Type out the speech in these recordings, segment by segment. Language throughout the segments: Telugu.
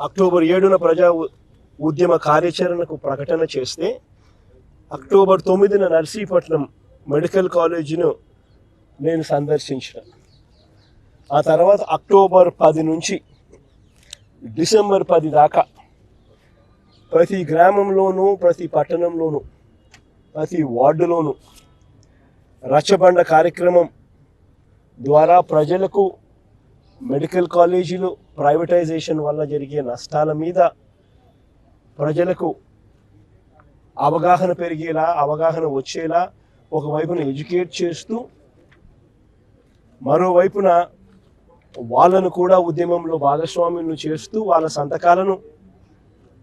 అక్టోబర్ ఏడున ప్రజా ఉద్యమ కార్యాచరణకు ప్రకటన చేస్తే అక్టోబర్ తొమ్మిదిన నర్సీపట్నం మెడికల్ కాలేజీను నేను సందర్శించిన. ఆ తర్వాత అక్టోబర్ పది నుంచి డిసెంబర్ పది దాకా ప్రతి గ్రామంలోనూ ప్రతి పట్టణంలోనూ ప్రతి వార్డులోనూ రచ్చబండ కార్యక్రమం ద్వారా ప్రజలకు మెడికల్ కాలేజీలు ప్రైవేటైజేషన్ వల్ల జరిగే నష్టాల మీద ప్రజలకు అవగాహన పెరిగేలా అవగాహన వచ్చేలా ఒకవైపున ఎడ్యుకేట్ చేస్తూ మరోవైపున వాళ్ళను కూడా ఉద్యమంలో భాగస్వామ్యులను చేస్తూ వాళ్ళ సంతకాలను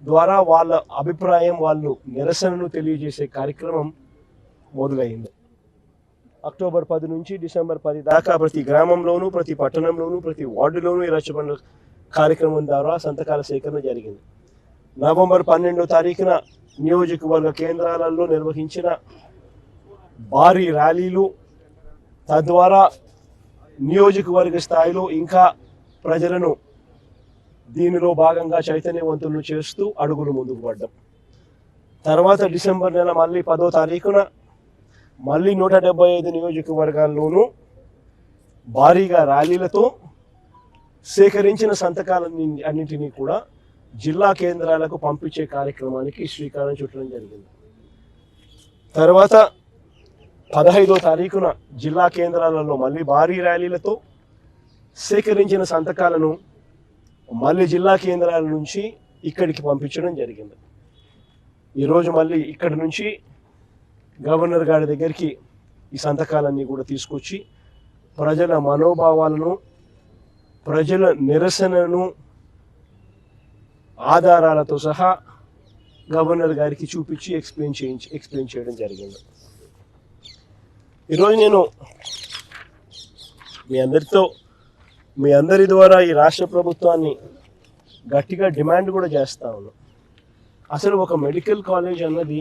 ద్వారా వాళ్ళ అభిప్రాయం వాళ్ళు నిరసనను తెలియజేసే కార్యక్రమం మొదలైంది. అక్టోబర్ పది నుంచి డిసెంబర్ పది దాకా ప్రతి గ్రామంలోనూ ప్రతి పట్టణంలోనూ ప్రతి వార్డులోనూ ఈ రచ్చబండ కార్యక్రమం ద్వారా సంతకాల సేకరణ జరిగింది. నవంబర్ పన్నెండో తారీఖున నియోజకవర్గ కేంద్రాలలో నిర్వహించిన భారీ ర్యాలీలు తద్వారా నియోజకవర్గ స్థాయిలో ఇంకా ప్రజలను దీనిలో భాగంగా చైతన్యవంతులను చేస్తూ అడుగులు ముందుకు పడ్డాం. తర్వాత డిసెంబర్ నెల మళ్ళీ పదో తారీఖున మళ్ళీ నూట డెబ్బై ఐదు నియోజకవర్గాల్లోనూ భారీగా ర్యాలీలతో సేకరించిన సంతకాలన్ని అన్నింటినీ కూడా జిల్లా కేంద్రాలకు పంపించే కార్యక్రమానికి శ్రీకారం చుట్టడం జరిగింది. తర్వాత పదహైదో తారీఖున జిల్లా కేంద్రాలలో మళ్ళీ భారీ ర్యాలీలతో సేకరించిన సంతకాలను మళ్ళీ జిల్లా కేంద్రాల నుంచి ఇక్కడికి పంపించడం జరిగింది. ఈరోజు మళ్ళీ ఇక్కడి నుంచి గవర్నర్ గారి దగ్గరికి ఈ సంతకాలన్నీ కూడా తీసుకొచ్చి ప్రజల మనోభావాలను ప్రజల నిరసనను ఆధారాలతో సహా గవర్నర్ గారికి చూపించి ఎక్స్ప్లెయిన్ చేయించి ఎక్స్ప్లెయిన్ చేయడం జరిగింది. ఈరోజు నేను మీ అందరితో మీ అందరి ద్వారా ఈ రాష్ట్ర ప్రభుత్వాన్ని గట్టిగా డిమాండ్ కూడా చేస్తా ఉన్నాను. అసలు ఒక మెడికల్ కాలేజ్ అన్నది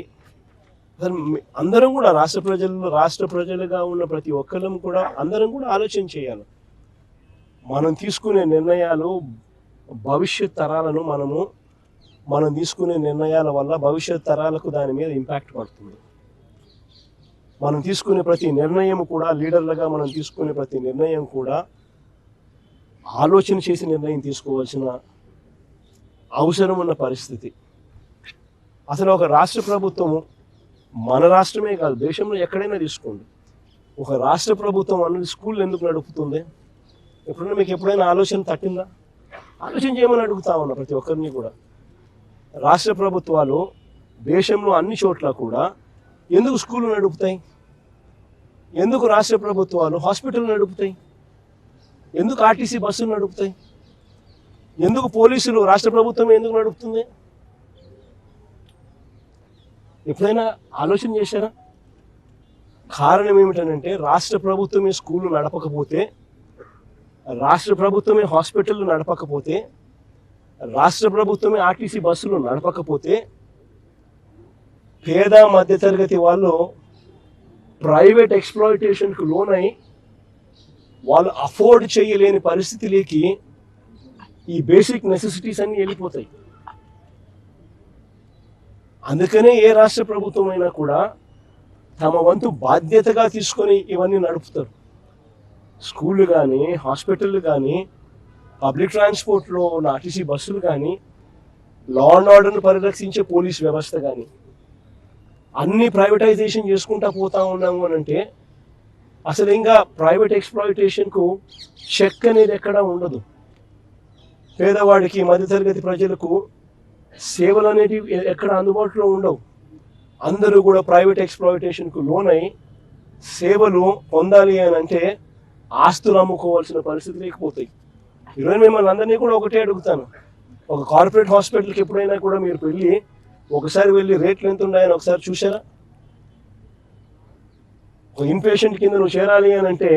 అందరం కూడా రాష్ట్ర ప్రజలు రాష్ట్ర ప్రజలుగా ఉన్న ప్రతి ఒక్కరం కూడా అందరం కూడా ఆలోచన చేయాలి. మనం తీసుకునే నిర్ణయాలు భవిష్యత్ తరాలను మనము మనం తీసుకునే నిర్ణయాల వల్ల భవిష్యత్ తరాలకు దాని మీద ఇంపాక్ట్ పడుతుంది. మనం తీసుకునే ప్రతి నిర్ణయం కూడా లీడర్లుగా మనం తీసుకునే ప్రతి నిర్ణయం కూడా ఆలోచన చేసి నిర్ణయం తీసుకోవాల్సిన అవసరం ఉన్న పరిస్థితి. అసలు ఒక రాష్ట్ర ప్రభుత్వము మన రాష్ట్రమే కాదు దేశంలో ఎక్కడైనా తీసుకోండి. ఒక రాష్ట్ర ప్రభుత్వం అన్నది స్కూల్ ఎందుకు నడుపుతుంది? ఎప్పుడైనా మీకు ఎప్పుడైనా ఆలోచన తట్టిందా? ఆలోచన చేయమని అడుగుతా ఉన్నా ప్రతి ఒక్కరిని కూడా. రాష్ట్ర ప్రభుత్వాలు దేశంలో అన్ని చోట్ల కూడా ఎందుకు స్కూళ్ళు నడుపుతాయి? ఎందుకు రాష్ట్ర ప్రభుత్వాలు హాస్పిటల్ నడుపుతాయి? ఎందుకు ఆర్టీసీ బస్సులు నడుపుతాయి? ఎందుకు పోలీసులు రాష్ట్ర ప్రభుత్వం ఎందుకు నడుపుతుంది? ఎప్పుడైనా ఆలోచన చేశారా? కారణం ఏమిటనంటే రాష్ట్ర ప్రభుత్వమే స్కూళ్ళు నడపకపోతే రాష్ట్ర ప్రభుత్వమే హాస్పిటల్ నడపకపోతే రాష్ట్ర ప్రభుత్వమే ఆర్టీసీ బస్సులు నడపకపోతే పేద మధ్యతరగతి వాళ్ళు ప్రైవేట్ ఎక్స్ప్లాయిటేషన్కు లోనై వాళ్ళు అఫోర్డ్ చేయలేని పరిస్థితిలోకి ఈ బేసిక్ నెసెసిటీస్ అన్నీ వెళ్ళిపోతాయి. అందుకనే ఏ రాష్ట్ర ప్రభుత్వం అయినా కూడా తమ వంతు బాధ్యతగా తీసుకొని ఇవన్నీ నడుపుతారు. స్కూళ్ళు కానీ హాస్పిటళ్ళు కానీ పబ్లిక్ ట్రాన్స్పోర్ట్లో ఉన్న ఆర్టీసీ బస్సులు కానీ లా అండ్ ఆర్డర్ను పరిరక్షించే పోలీస్ వ్యవస్థ కానీ అన్ని ప్రైవేటైజేషన్ చేసుకుంటా పోతా ఉన్నాము అని అంటే అసలు ఇంకా ప్రైవేట్ ఎక్స్ప్లాయిటేషన్కు చెక్ అనేది ఎక్కడా ఉండదు. పేదవాడికి మధ్యతరగతి ప్రజలకు సేవలు అనేటివి ఎక్కడ అందుబాటులో ఉండవు. అందరూ కూడా ప్రైవేట్ ఎక్స్ప్లాయిటేషన్కు లోనై సేవలు పొందాలి అని అంటే ఆస్తులు అమ్ముకోవాల్సిన పరిస్థితి లేకపోతాయి. ఈరోజు మిమ్మల్ని అందరినీ కూడా ఒకటే అడుగుతాను. ఒక కార్పొరేట్ హాస్పిటల్కి ఎప్పుడైనా కూడా మీరు వెళ్ళి ఒకసారి వెళ్ళి రేట్లు ఎంత ఉన్నాయని ఒకసారి చూసారా ఒక ఇన్పేషెంట్ కింద నువ్వు చేరాలి అని అంటే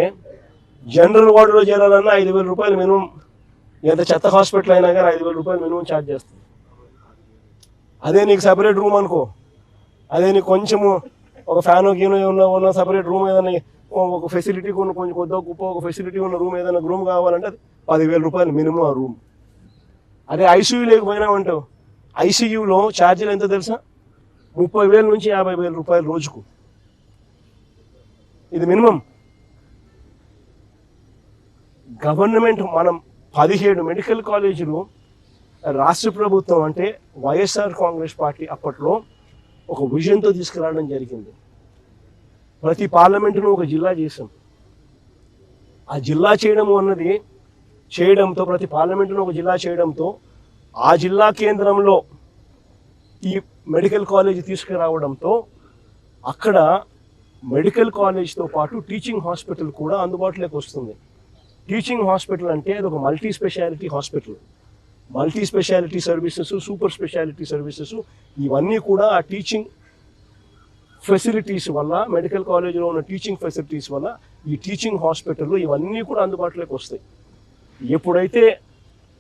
జనరల్ వార్డులో చేరాలన్నా ఐదు వేల రూపాయలు మినిమం ఎంత చెత్త హాస్పిటల్ అయినా కానీ ఐదు వేల రూపాయలు మినిమం ఛార్జ్ చేస్తుంది అదే నీకు సపరేట్ రూమ్ అనుకో. అదే నీకు కొంచెము ఒక ఫ్యాన్ గీనో ఉన్న ఉన్న సపరేట్ రూమ్ ఏదైనా ఒక ఫెసిలిటీ ఉన్న కొంచెం కొద్ది గొప్ప ఒక ఫెసిలిటీ ఉన్న రూమ్ ఏదైనా రూమ్ కావాలంటే అది పదివేల రూపాయలు మినిమం ఆ రూమ్ అదే ఐసీయూ లేకపోయినామంటావు ఐసీయూలో ఛార్జీలు ఎంత తెలుసా? ముప్పై వేల నుంచి యాభై వేల రూపాయలు రోజుకు. ఇది మినిమం గవర్నమెంట్ మనం పదిహేడు మెడికల్ కాలేజీలు రాష్ట్ర ప్రభుత్వం అంటే వైఎస్ఆర్ కాంగ్రెస్ పార్టీ అప్పట్లో ఒక విజన్తో తీసుకురావడం జరిగింది. ప్రతి పార్లమెంటును ఒక జిల్లా చేసాం ఆ జిల్లా చేయడం అన్నది చేయడంతో ప్రతి పార్లమెంటును ఒక జిల్లా చేయడంతో ఆ జిల్లా కేంద్రంలో ఈ మెడికల్ కాలేజ్ తీసుకురావడంతో అక్కడ మెడికల్ కాలేజ్తో పాటు టీచింగ్ హాస్పిటల్ కూడా అందుబాటులోకి వస్తుంది. టీచింగ్ హాస్పిటల్ అంటే అది ఒక multi speciality hospital. Multi speciality services super speciality services ఇవన్నీ కూడా ఆ టీచింగ్ ఫెసిలిటీస్ వల్ల మెడికల్ కాలేజీలో ఉన్న టీచింగ్ ఫెసిలిటీస్ వల్ల ఈ టీచింగ్ హాస్పిటల్లో ఇవన్నీ కూడా అందుబాటులోకి వస్తాయి. ఎప్పుడైతే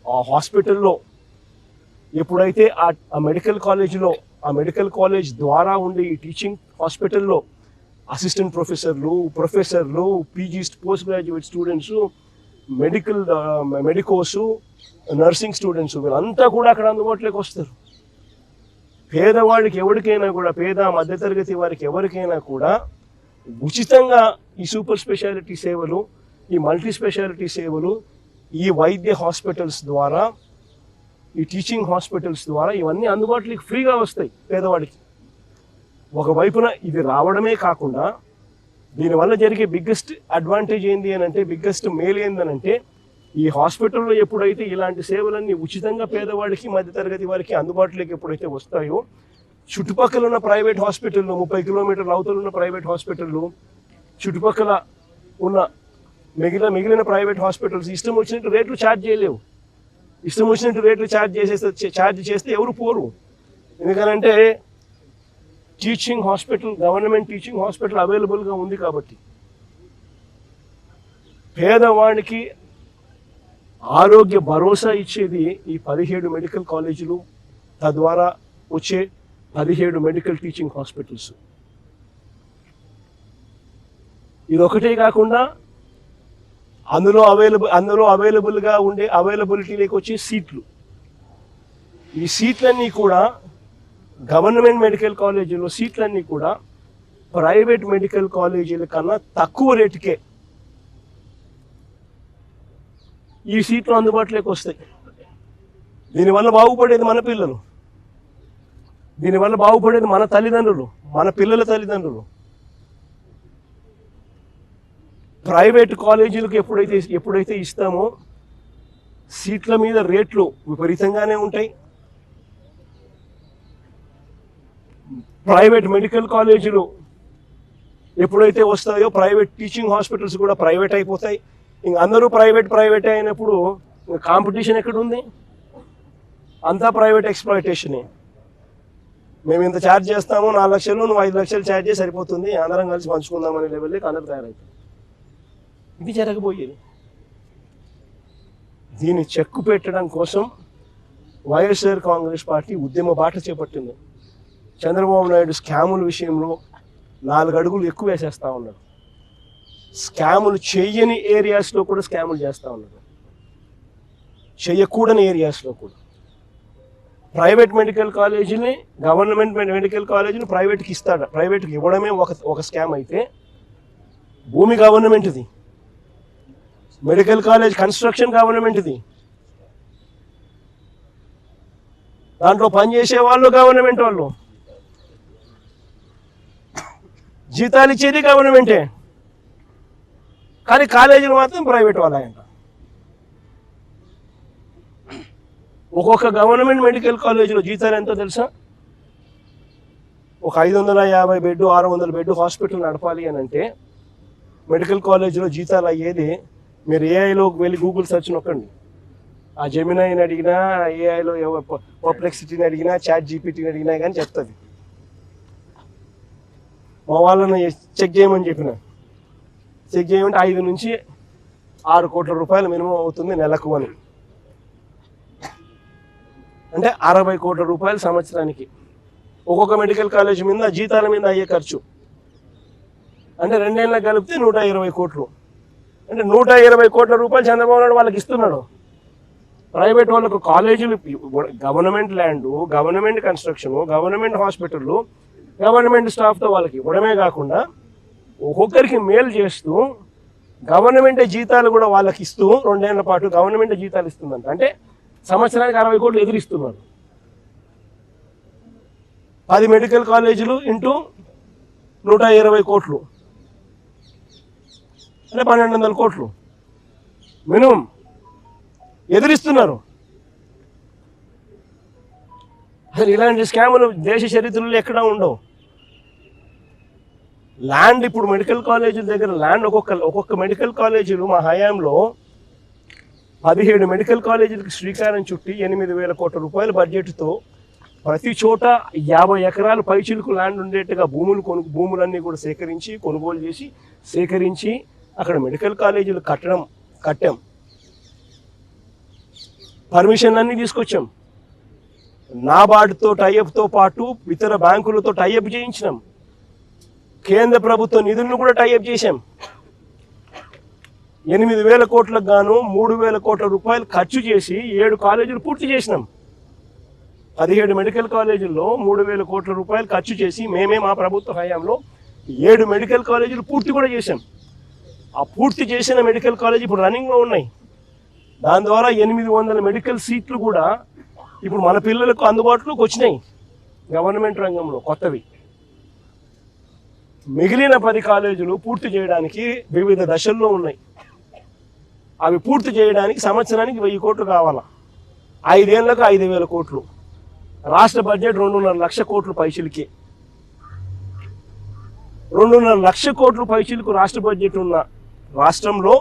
ఆ హాస్పిటల్లో ఎప్పుడైతే ఆ ఆ మెడికల్ కాలేజీలో ఆ మెడికల్ కాలేజ్ ద్వారా ఉండే ఈ టీచింగ్ హాస్పిటల్లో అసిస్టెంట్ ప్రొఫెసర్లు ప్రొఫెసర్లు PG post graduate students medical medicos nursing students వీళ్ళంతా కూడా అక్కడ అందుబాటులోకి వస్తారు. పేదవాళ్ళకి ఎవరికైనా కూడా పేద మధ్యతరగతి వారికి ఎవరికైనా కూడా ఉచితంగా ఈ సూపర్ స్పెషాలిటీ సేవలు ఈ మల్టీ స్పెషాలిటీ సేవలు ఈ వైద్య హాస్పిటల్స్ ద్వారా ఈ టీచింగ్ హాస్పిటల్స్ ద్వారా ఇవన్నీ అందుబాటులోకి ఫ్రీగా వస్తాయి పేదవాడికి ఒకవైపున ఇది రావడమే కాకుండా దీనివల్ల జరిగే బిగ్గెస్ట్ అడ్వాంటేజ్ ఏంది అని అంటే బిగ్గెస్ట్ మేలు ఏందనంటే ఈ హాస్పిటల్లో ఎప్పుడైతే ఇలాంటి సేవలన్నీ ఉచితంగా పేదవాడికి మధ్యతరగతి వారికి అందుబాటులోకి ఎప్పుడైతే వస్తాయో చుట్టుపక్కల ఉన్న ప్రైవేట్ హాస్పిటల్లో ముప్పై కిలోమీటర్ల అవతల ఉన్న ప్రైవేట్ హాస్పిటల్లో చుట్టుపక్కల ఉన్న మిగిలిన మిగిలిన ప్రైవేట్ హాస్పిటల్స్ ఇష్టం వచ్చినట్టు రేట్లు ఛార్జ్ చేయలేవు. ఇష్టం వచ్చినట్టు రేట్లు ఛార్జ్ చేసేస్తే ఛార్జ్ చేస్తే ఎవరు పోరు. ఎందుకనంటే teaching hospital government teaching hospital అవైలబుల్గా ఉంది కాబట్టి. పేదవాడికి ఆరోగ్య భరోసా ఇచ్చేది ఈ పదిహేడు మెడికల్ కాలేజీలు తద్వారా వచ్చే పదిహేడు మెడికల్ టీచింగ్ హాస్పిటల్స్. ఇది ఒకటే కాకుండా అందులో అవైలబుల్ అందులో అవైలబుల్గా ఉండే అవైలబిలిటీలోకి వచ్చే సీట్లు. ఈ సీట్లన్నీ కూడా గవర్నమెంట్ మెడికల్ కాలేజీలో సీట్లన్నీ కూడా ప్రైవేట్ మెడికల్ కాలేజీల కన్నా తక్కువ రేటుకే ఈ సీట్లు అందుబాటులోకి వస్తాయి. దీనివల్ల బాగుపడేది మన పిల్లలు. దీనివల్ల బాగుపడేది మన తల్లిదండ్రులు మన పిల్లల తల్లిదండ్రులు. ప్రైవేట్ కాలేజీలకు ఎప్పుడైతే ఎప్పుడైతే ఇస్తామో సీట్ల మీద రేట్లు విపరీతంగానే ఉంటాయి. ప్రైవేట్ మెడికల్ కాలేజీలు ఎప్పుడైతే వస్తాయో ప్రైవేట్ టీచింగ్ హాస్పిటల్స్ కూడా ప్రైవేట్ అయిపోతాయి. ఇంక అందరూ ప్రైవేట్ ప్రైవేట్ అయినప్పుడు కాంపిటీషన్ ఎక్కడ ఉంది అంతా ప్రైవేట్ ఎక్స్ప్లాయిటేషనే. మేము ఇంత ఛార్జ్ చేస్తాము నాలుగు లక్షలు నువ్వు ఐదు లక్షలు ఛార్జ్ చేసి సరిపోతుంది అందరం కలిసి పంచుకుందాం అనే లెవెల్కి అందరు తయారవుతుంది ఇది జరగబోయేది. దీన్ని చెక్కు పెట్టడం కోసం వైఎస్ఆర్ కాంగ్రెస్ పార్టీ ఉద్యమ బాట చేపట్టింది. చంద్రబాబు నాయుడు స్కాముల విషయంలో నాలుగు అడుగులు ఎక్కువ వేసేస్తా ఉన్నాడు. స్కాములు చెయ్యని ఏరియాస్లో కూడా స్కాములు చేస్తూ ఉన్నారు. చెయ్యకూడని ఏరియాస్లో కూడా. ప్రైవేట్ మెడికల్ కాలేజీని గవర్నమెంట్ మెడికల్ కాలేజీని ప్రైవేట్కి ఇస్తాడు ప్రైవేట్కి ఇవ్వడమే ఒక ఒక స్కామ్ అయితే భూమి గవర్నమెంట్ది మెడికల్ కాలేజ్ కన్స్ట్రక్షన్ గవర్నమెంట్ది దాంట్లో పనిచేసే వాళ్ళు గవర్నమెంట్ వాళ్ళు. జీతాలు ఇచ్చేది గవర్నమెంటే కానీ కాలేజీలు మాత్రం ప్రైవేట్ వాళ్ళంట. ఒక్కొక్క గవర్నమెంట్ మెడికల్ కాలేజీలో జీతాలు ఎంతో తెలుసా? ఒక ఐదు వందల యాభై బెడ్ ఆరు వందల బెడ్ హాస్పిటల్ నడపాలి అని అంటే మెడికల్ కాలేజీలో జీతాలు అయ్యేది మీరు ఏఐలోకి వెళ్ళి గూగుల్ సెర్చ్ నొక్కండి. ఆ జమినాయిని అడిగినా ఏఐలో పర్ప్లెక్సిటీని అడిగినా చాట్ జీపీటీని అడిగినా కానీ చెప్తుంది. మా వాళ్ళని చెక్ చేయమని చెప్పిన. చెక్ చేయమంటే ఐదు నుంచి ఆరు కోట్ల రూపాయలు మినిమం అవుతుంది నెలకు అని. అంటే అరవై కోట్ల రూపాయలు సంవత్సరానికి. ఒక్కొక్క మెడికల్ కాలేజ్ మీద జీతాల మీద అయ్యే ఖర్చు. అంటే రెండేళ్ళకి కలిపితే నూట ఇరవై కోట్లు. అంటే నూట ఇరవై కోట్ల రూపాయలు చంద్రబాబు నాయుడు వాళ్ళకి ఇస్తున్నాడు. ప్రైవేట్ వాళ్ళకు కాలేజీలు government land government construction government hospital government స్టాఫ్తో వాళ్ళకి ఇవ్వడమే కాకుండా ఒక్కొక్కరికి మేలు చేస్తూ గవర్నమెంట్ జీతాలు కూడా వాళ్ళకి ఇస్తూ రెండేళ్ళ పాటు గవర్నమెంట్ జీతాలు ఇస్తుందంట. అంటే సంవత్సరానికి అరవై కోట్లు ఎదురిస్తున్నారు. పది మెడికల్ కాలేజీలు ఇంటూ నూట ఇరవై కోట్లు. అంటే పన్నెండు వందల కోట్లు. మినిమం ఎదిరిస్తున్నారు. అసలు ఇలాంటి స్కాములు దేశ చరిత్రలో ఎక్కడా ఉండవు. ల్యాండ్ ఇప్పుడు మెడికల్ కాలేజీల దగ్గర ల్యాండ్ ఒక్కొక్క ఒక్కొక్క మెడికల్ కాలేజీలు మా హయాంలో పదిహేడు మెడికల్ కాలేజీలకు శ్రీకారం చుట్టి ఎనిమిది వేల కోట్ల రూపాయల బడ్జెట్తో ప్రతి చోట యాభై ఎకరాలు పైచిలకు ల్యాండ్ ఉండేట్టుగా భూములు కొను భూములన్నీ కూడా సేకరించి కొనుగోలు చేసి సేకరించి అక్కడ మెడికల్ కాలేజీలు కట్టడం కట్టాం. పర్మిషన్లన్నీ తీసుకొచ్చాం. నాబార్డుతో టైఅప్తో పాటు ఇతర బ్యాంకులతో టైఅప్ చేయించినాం. కేంద్ర ప్రభుత్వ నిధులను కూడా టైఅప్ చేశాం. ఎనిమిది వేల కోట్లకు గాను మూడు వేల కోట్ల రూపాయలు ఖర్చు చేసి ఏడు కాలేజీలు పూర్తి చేసినాం. పదిహేడు మెడికల్ కాలేజీల్లో మూడు వేల కోట్ల రూపాయలు ఖర్చు చేసి మేమే మా ప్రభుత్వ హయాంలో ఏడు మెడికల్ కాలేజీలు పూర్తి కూడా చేశాం. ఆ పూర్తి చేసిన మెడికల్ కాలేజీ ఇప్పుడు రన్నింగ్లో ఉన్నాయి. దాని ద్వారా ఎనిమిది వందల మెడికల్ సీట్లు కూడా ఇప్పుడు మన పిల్లలకు అందుబాటులోకి వచ్చినాయి. గవర్నమెంట్ రంగంలో కొత్తవి. మిగిలిన పది కాలేజీలు పూర్తి చేయడానికి వివిధ దశల్లో ఉన్నాయి. అవి పూర్తి చేయడానికి సంవత్సరానికి వెయ్యి కోట్లు కావాలా? ఐదేళ్ళకు ఐదు వేల కోట్లు. రాష్ట్ర బడ్జెట్ రెండున్నర లక్ష కోట్లు పైసలకి రెండున్నర లక్ష కోట్లు పైసలకు రాష్ట్ర బడ్జెట్ ఉన్న రాష్ట్రంలో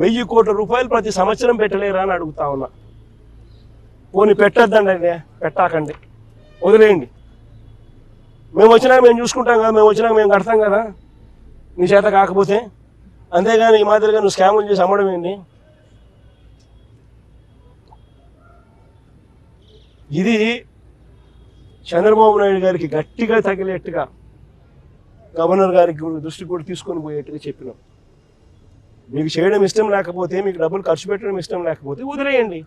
వెయ్యి కోట్ల రూపాయలు ప్రతి సంవత్సరం పెట్టలేరా అని అడుగుతా ఉన్నా. పోనీ పెట్టద్దండి అండి పెట్టాకండి. వదిలేయండి. మేము వచ్చినాక మేము చూసుకుంటాం కదా మేము వచ్చినాక మేము కడతాం కదా. నీ చేత కాకపోతే. అంతేగాని ఈ మాదిరిగా నువ్వు స్కాములు చేసి అమ్మడం ఏంటి ఇది చంద్రబాబు నాయుడు గారికి గట్టిగా తగిలేట్టుగా గవర్నర్ గారికి దృష్టి కూడా తీసుకొని పోయేట్టుగా చెప్పినాం. మీకు చేయడం ఇష్టం లేకపోతే మీకు డబ్బులు ఖర్చు పెట్టడం ఇష్టం లేకపోతే వదిలేయండి.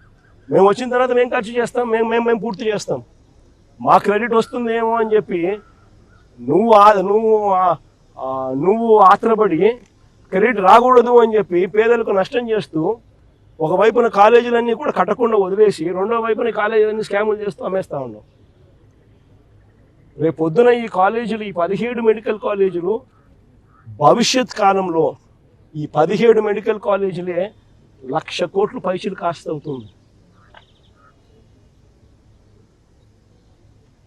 మేము వచ్చిన తర్వాత మేము ఖర్చు చేస్తాం మేము మేము మేము పూర్తి చేస్తాం. మా క్రెడిట్ వస్తుందేమో అని చెప్పి నువ్వు నువ్వు నువ్వు ఆత్రపడి క్రెడిట్ రాకూడదు అని చెప్పి పేదలకు నష్టం చేస్తూ ఒకవైపున కాలేజీలన్నీ కూడా కట్టకుండా వదిలేసి రెండో వైపున కాలేజీలన్నీ స్కాములు చేస్తూ అమ్మేస్తా ఉన్నాం రేపు పొద్దున ఈ కాలేజీలు ఈ పదిహేడు మెడికల్ కాలేజీలు భవిష్యత్ కాలంలో ఈ పదిహేడు మెడికల్ కాలేజీలే లక్ష కోట్లు పైసలు కాస్త అవుతుంది.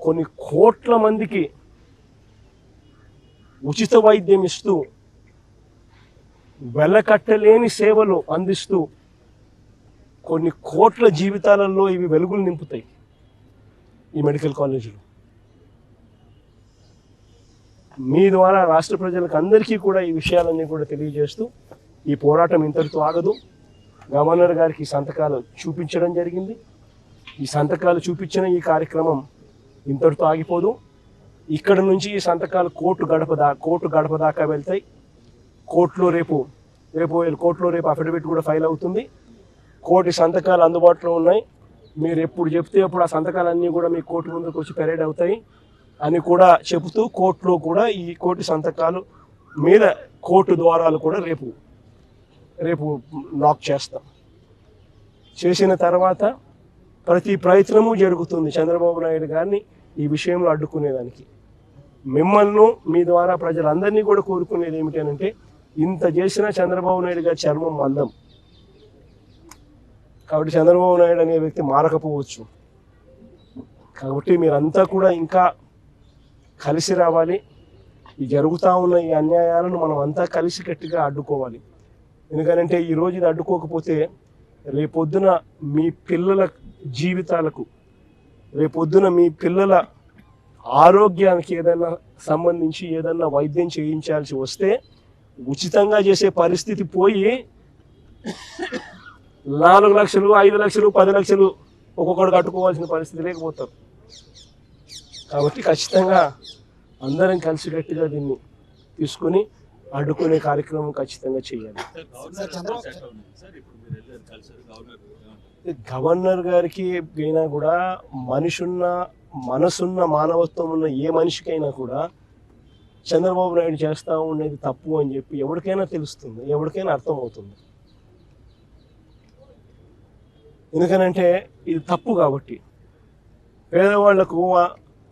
కొన్ని కోట్ల మందికి ఉచిత వైద్యం ఇస్తూ వెలకట్టలేని సేవలు అందిస్తూ కొన్ని కోట్ల జీవితాలలో ఇవి వెలుగులు నింపుతాయి ఈ మెడికల్ కాలేజీలు. మీ ద్వారా రాష్ట్ర ప్రజలకు అందరికీ కూడా ఈ విషయాలన్నీ కూడా తెలియజేస్తూ ఈ పోరాటం ఇంతటితో ఆగదు. గవర్నర్ గారికి ఈ సంతకాలు చూపించడం జరిగింది. ఈ సంతకాలు చూపించిన ఈ కార్యక్రమం ఇంతటితో ఆగిపోదు. ఇక్కడ నుంచి ఈ సంతకాలు కోర్టు గడప దా కోర్టు గడప దాకా వెళ్తాయి. కోర్టులో రేపు రేపు కోర్టులో రేపు అఫిడవిట్ కూడా ఫైల్ అవుతుంది. కోటి సంతకాలు అందుబాటులో ఉన్నాయి. మీరు ఎప్పుడు చెప్తే అప్పుడు ఆ సంతకాలన్నీ కూడా మీ కోర్టు ముందుకు వచ్చి పెరేడ్ అవుతాయి అని కూడా చెబుతూ కోర్టులో కూడా ఈ కోటి సంతకాలు మీద కోర్టు ద్వారాలు కూడా రేపు రేపు లాక్ చేస్తాం. చేసిన తర్వాత ప్రతి ప్రయత్నము జరుగుతుంది. చంద్రబాబు నాయుడు గారిని ఈ విషయంలో అడ్డుకునేదానికి. మిమ్మల్ని మీ ద్వారా ప్రజలందరినీ కూడా కోరుకునేది ఏమిటి అంటే ఇంత చేసిన చంద్రబాబు నాయుడు గారి చర్మం మందం. కాబట్టి చంద్రబాబు నాయుడు అనే వ్యక్తి మారకపోవచ్చు. కాబట్టి మీరంతా కూడా ఇంకా కలిసి రావాలి. ఈ జరుగుతూ ఉన్న ఈ అన్యాయాలను మనం అంతా కలిసి గట్టిగా అడ్డుకోవాలి. ఎందుకంటే ఈ ఇది అడ్డుకోకపోతే రేపొద్దున మీ పిల్లల జీవితాలకు రేపొద్దున మీ పిల్లల ఆరోగ్యానికి ఏదైనా సంబంధించి ఏదైనా వైద్యం చేయించాల్సి వస్తే ఉచితంగా చేసే పరిస్థితి పోయి నాలుగు లక్షలు ఐదు లక్షలు పది లక్షలు ఒక్కొక్కడు కట్టుకోవాల్సిన పరిస్థితి లేకపోతారు కాబట్టి ఖచ్చితంగా అందరం కలిసికట్టుగా దీన్ని తీసుకొని అడ్డుకునే కార్యక్రమం ఖచ్చితంగా చేయాలి. గవర్నర్ గారికి అయినా కూడా మనిషున్న మనసున్న మానవత్వం ఉన్న ఏ మనిషికైనా కూడా చంద్రబాబు నాయుడు చేస్తా ఉండేది తప్పు అని చెప్పి ఎవరికైనా తెలుస్తుంది ఎవరికైనా అర్థమవుతుంది. ఎందుకనంటే ఇది తప్పు కాబట్టి. పేదవాళ్ళకు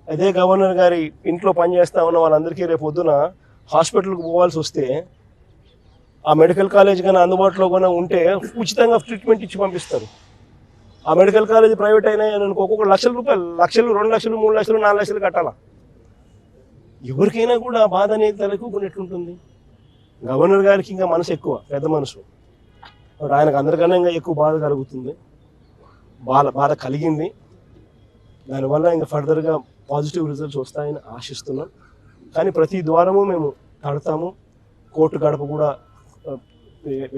అదే గవర్నర్ గారి ఇంట్లో పనిచేస్తా ఉన్న వాళ్ళందరికీ రేపు పొద్దున హాస్పిటల్కి పోవాల్సి వస్తే ఆ మెడికల్ కాలేజ్ కానీ అందుబాటులో కానీ ఉంటే ఉచితంగా ట్రీట్మెంట్ ఇచ్చి పంపిస్తారు. ఆ మెడికల్ కాలేజ్ ప్రైవేట్ అయినా అనుకో ఒక్కొక్క లక్షల రూపాయలు లక్షలు రెండు లక్షలు మూడు లక్షలు నాలుగు లక్షలు కట్టాలా? ఎవరికైనా కూడా ఆ బాధ అనేది తలెక్కుకున్నట్లుంటుంది. గవర్నర్ గారికి ఇంకా మనసు ఎక్కువ పెద్ద మనసు. ఆయనకు అందరికన్నా ఇంకా ఎక్కువ బాధ కలుగుతుంది. బాధ బాధ కలిగింది. దానివల్ల ఇంకా ఫర్దర్గా పాజిటివ్ రిజల్ట్స్ వస్తాయని ఆశిస్తున్నాం. కానీ ప్రతి ద్వారము మేము తడతాము. కోర్టు గడప కూడా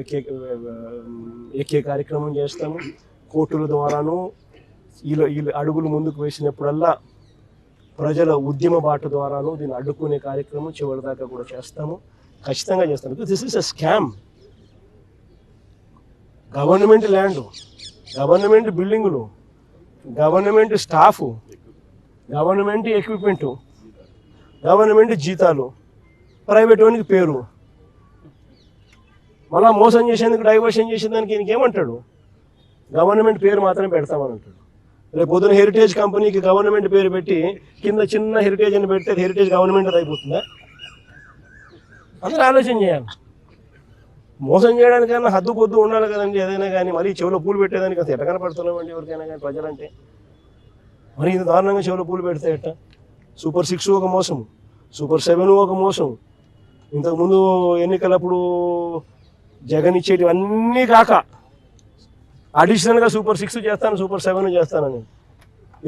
ఎక్కే ఎక్కే కార్యక్రమం చేస్తాము. కోర్టుల ద్వారాను వీళ్ళు వీళ్ళు అడుగులు ముందుకు వేసినప్పుడల్లా ప్రజల ఉద్యమ బాట ద్వారాను దీన్ని అడ్డుకునే కార్యక్రమం చివరి దాకా కూడా చేస్తాము. ఖచ్చితంగా చేస్తాము. This is a scam government land government బిల్డింగులు government staff government equipment government జీతాలు ప్రైవేట్ వానికి పేరు. మళ్ళా మోసం చేసేందుకు డైవర్షన్ చేసేదానికి ఈయనకి ఏమంటాడు? గవర్నమెంట్ పేరు మాత్రమే పెడతామని అంటాడు. రేపు పొద్దున హెరిటేజ్ కంపెనీకి గవర్నమెంట్ పేరు పెట్టి కింద చిన్న హెరిటేజ్ అని పెడితే హెరిటేజ్ గవర్నమెంట్ అయిపోతుందా? అందరూ ఆలోచన చేయాలి. మోసం చేయడానికన్నా హద్దు పొద్దు ఉండాలి కదండి ఏదైనా కానీ మరీ చెవిలో పూలు పెట్టేదానికి అసలు ఎట్ట కనపడుతున్నామండి ఎవరికైనా కానీ ప్రజలంటే. మరి ఇంత దారుణంగా చెవిలో పూలు పెడితే ఎట్ట? సూపర్ సిక్స్ ఒక మోసం సూపర్ సెవెన్ ఒక మోసం. ఇంతకుముందు ఎన్నికలప్పుడు జగన్ ఇచ్చేటివన్నీ కాక అడిషనల్గా సూపర్ సిక్స్ చేస్తాను సూపర్ సెవెన్ చేస్తానని.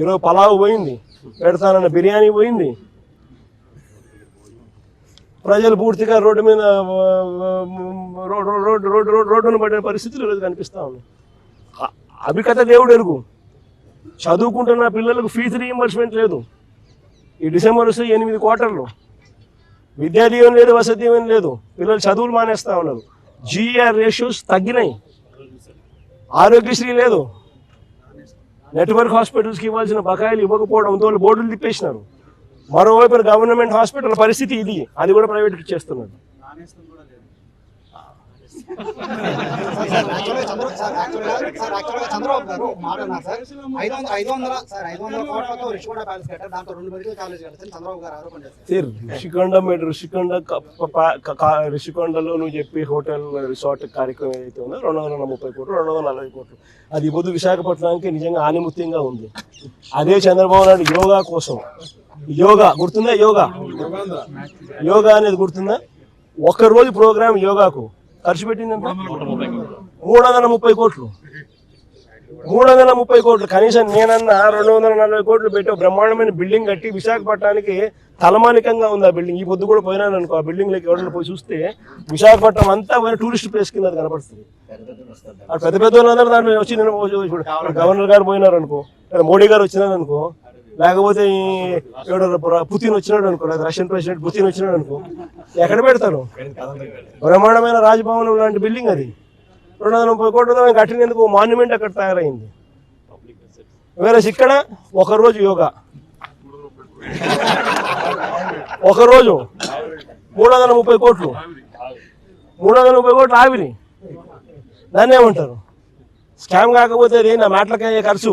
ఈరోజు పలావ్ పోయింది పెడతానన్న బిర్యానీ పోయింది. ప్రజలు పూర్తిగా రోడ్డు మీద రోడ్డు రోడ్డు రోడ్డు రోడ్డు రోడ్డును పడిన పరిస్థితులు ఈరోజు కనిపిస్తూ ఉంది అభికత అభికథ దేవుడు ఎరుగు. చదువుకుంటున్న పిల్లలకు ఫీజు రీఎంబర్స్మెంట్ లేదు. ఈ డిసెంబర్ వస్తే ఎనిమిది క్వార్టర్లు. విద్యా లేదు వసతి ఏమీ లేదు. పిల్లలు చదువులు మానేస్తా ఉన్నారు. జీఆర్ రేషియోస్ తగ్గినాయి. ఆరోగ్యశ్రీ లేదు. నెట్వర్క్ హాస్పిటల్స్కి ఇవ్వాల్సిన బకాయిలు ఇవ్వకపోవడంతో బోర్డులు తిప్పేసినారు. మరోవైపు గవర్నమెంట్ హాస్పిటల్ పరిస్థితి ఇది. అది కూడా ప్రైవేట్ చేస్తున్నారు. సార్ యాక్చువల్గా చంద్ర సార్ యాక్చువల్గా సార్ యాక్చువల్గా చంద్రబాబు గారు మాట అన్నారు సార్. ఐదు వందల ఐదు వందల సార్ ఐదు వందల కోట్లతో రిషికొండ ప్యాలెస్ కట్టారు. దాంతో రెండు మెడికల్ కాలేజ్ కట్టారు. చంద్రబాబు గారు ఆరోపణ చేశారు. రిషికొండ రిషికొండ రిషికొండలో నువ్వు చెప్పి హోటల్ రిసార్ట్ కార్యక్రమం ఏదైతే ఉందో రెండు వందల ముప్పై కోట్లు రెండు వందల నలభై కోట్లు. అది పొద్దు విశాఖపట్నానికి నిజంగా ఆనిముత్యంగా ఉంది. అదే చంద్రబాబు నాయుడు యోగా కోసం. యోగా గుర్తుందా యోగా? యోగా అనేది గుర్తుందా? ఒక రోజు ప్రోగ్రామ్ యోగాకు. ఖర్చు పెట్టింది ఎంత? మూడు వందల ముప్పై కోట్లు. మూడు వందల ముప్పై కోట్లు. కనీసం నేనన్నా రెండు వందల నలభై కోట్లు పెట్టి బ్రహ్మాండమైన బిల్డింగ్ కట్టి విశాఖపట్నానికి తలమానికంగా ఉంది ఆ బిల్డింగ్. ఈ పొద్దు కూడా పోయినాను అనుకో ఆ బిల్డింగ్లోకి ఎవరైనా పోయి చూస్తే విశాఖపట్నం అంతా పోయిన టూరిస్ట్ ప్లేస్ కింద అది కనపడుతుంది పెద్ద పెద్ద వాళ్ళందరూ దాంట్లో వచ్చి నేను గవర్నర్ గారు పోయినారు అనుకో మోడీ గారు వచ్చినారు అనుకో లేకపోతే ఎవడో పుతిన్ వచ్చినాడు అనుకో రష్యన్ ప్రెసిడెంట్ పుతిన్ వచ్చినాడు అనుకో ఎక్కడ పెడతారు? బ్రహ్మాండమైన రాజభవనం లాంటి బిల్డింగ్ అది. రెండు వందల ముప్పై కోట్లతో మేము కట్టినందుకు మాన్యుమెంట్ అక్కడ తయారైంది. వేరే ఇక్కడ ఒక రోజు యోగా. ఒక రోజు మూడు వందల ముప్పై కోట్లు. మూడు వందల ముప్పై కోట్లు ఆవిరి. దాన్ని ఏమంటారు? స్కామ్ కాకపోతే అది నా మాటలకి అయ్యే ఖర్చు.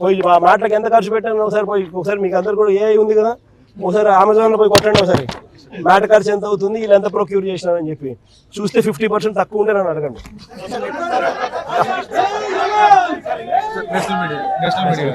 పోయి మా మాటలకు ఎంత ఖర్చు పెట్టాను ఒకసారి పోయి ఒకసారి మీకు అందరు కూడా ఏ ఉంది కదా ఒకసారి అమెజాన్లో పోయి కొట్టండి ఒకసారి. మ్యాట్ ఖర్చు ఎంత అవుతుంది వీళ్ళు ఎంత ప్రొక్యూర్ చేసినారని చెప్పి. చూస్తే ఫిఫ్టీ పర్సెంట్ తక్కువ ఉంటే నన్ను అడగండి. National media national media